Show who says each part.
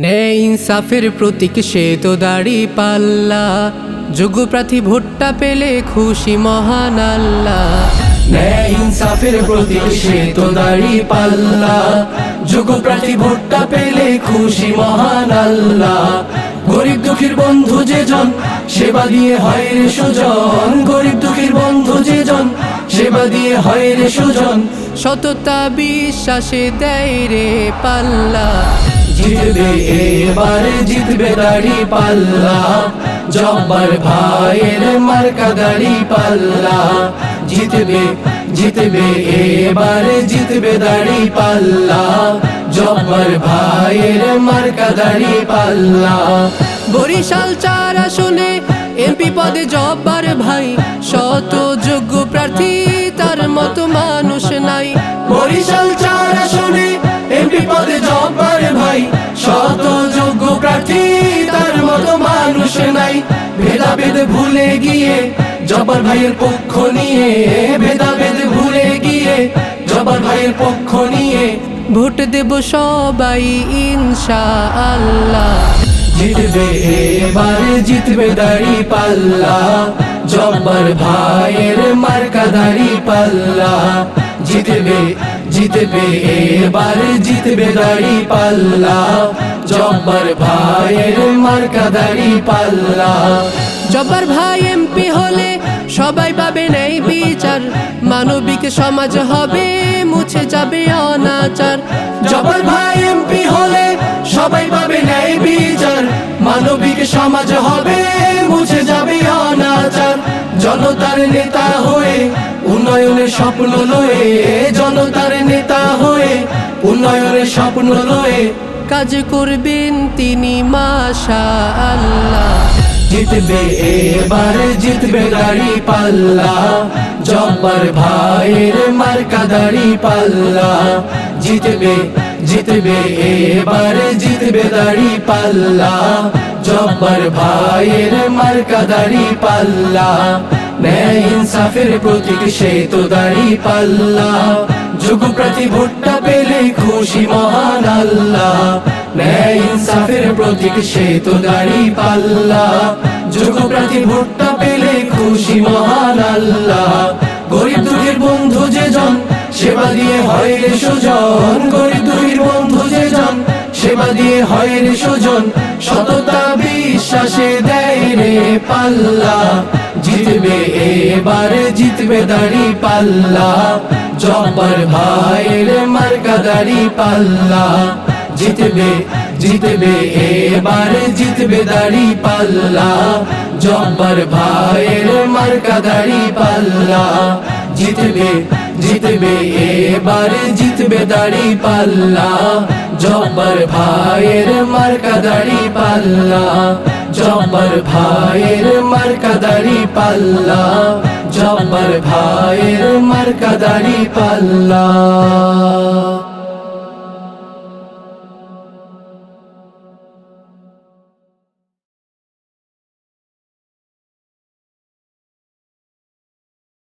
Speaker 1: ন্যায় ইনসাফের প্রতীক সে তো দাড়ি পাল্লা। যোগ্য প্রার্থী ভোটটা পেলে খুশি মহান আল্লাহ।
Speaker 2: ন্যায় ইনসাফের প্রতীক সে তো দাড়ি পাল্লা। যোগ্য প্রার্থী ভোটটা পেলে খুশি মহান আল্লাহ। গরিব দুঃখীর বন্ধু যে জন, সেবা দিয়ে হয় রে সুজন। গরিব দুঃখীর বন্ধু যে জন, সেবা দিয়ে হয় রে সুজন।
Speaker 1: সততা বিশ্বাসে দেয় রে পাল্লা।
Speaker 2: জিতবে, এবারে জিতবে দাড়ি পাল্লা। জব্বার ভাইয়ের মার্কা দাড়ি পাল্লা। জিতবে জিতবে, এবারে জিতবে দাড়ি পাল্লা। জব্বার ভাইয়ের মার্কা দাড়ি পাল্লা।
Speaker 1: বরিশাল চার আসনে এমপি পদে জব্বার ভাই। শত যোগ্য প্রার্থী, তার মতো মানুষ নাই।
Speaker 2: বরিশাল ভাই শত যোগ্য প্রার্থী তার মতো মানুষ নাই। ভেদাভেদ ভুলে গিয়ে জব্বার ভাইয়ের পক্ষ নিয়ে। ভেদাভেদ ভুলে গিয়ে ভাইয়ের পক্ষ নিয়ে।
Speaker 1: ভোট দেব সবাই ইনশা আল্লাহ
Speaker 2: জিতবে এবারে জিতবে দাড়ি পাল্লা। জব্বার ভাইয়ের মার্কা দাড়ি পাল্লা। জিতবে জিতবে এবারে জিতবে দাড়ি পাল্লা। জব্বার ভাইয়ের মার্কা দাড়ি পাল্লা।
Speaker 1: জব্বার ভাই এমপি হলে সবাই পাবে নেই বিচার। মানবিক সমাজ হবে মুছে যাবে অনাচার।
Speaker 2: জব্বার ভাই এমপি হলে সবাই পাবে ন্যায় বিচার। মানবিক সমাজ হবে মুছে যাবে অনাচার। জনতার নেতা হয়ে উন্নয়নের স্বপ্ন লয়ে জনতার নেতা হয়ে উন্নয়নের স্বপ্ন লয়ে
Speaker 1: কাজ করবেন তিনি মাশা আল্লাহ
Speaker 2: জিতবে এবারে, জিতবে দাড়ি পাল্লা। জব্বার ভাইয়ের মার্কা দাড়ি পাল্লা। জিতবে জিতবে এবারে, জিতবে দাড়ি পাল্লা। জব্বার ভাইয়ের মার্কা দাড়ি পাল্লা। ইনসাফের প্রতীক সে তো দাড়ি পাল্লা। যুগ প্রতি ভোটটা পেলে খুশি মহান আল্লাহ। ন্যায় ইনসাফের প্রতীক সে তো দাড়ি পাল্লা। যুগ প্রতি ভোটটা পেলে খুশি মহান আল্লাহ। গরিব দুঃখের বন্ধু যে জন, সেবা দিয়ে হয় রে সুজন। গরিব দুঃখীর বন্ধু যে জন, সেবা দিয়ে হয় রে সুজন। সততা, বিশ্বাসে দেয় রে পাল্লা। জিতবে দাড়ি পাল্লা, জব্বার ভাইয়ের মার্কা দাড়ি পাল্লা। জিতবে জিতবে, এবারে জিতবে দাড়ি পাল্লা, জব্বার ভাইয়ের মার্কা দাড়ি পাল্লা। জিতবে জিতবে, এবারে জিতবে দাড়ি পাল্লা, জব্বার ভাইয়ের মার্কা দাড়ি পাল্লা। জব্বার ভাইয়ের মার্কা দাড়ি পাল্লা জব্বর ভাইয়ের মার্কা দাড়ি পাল্লা।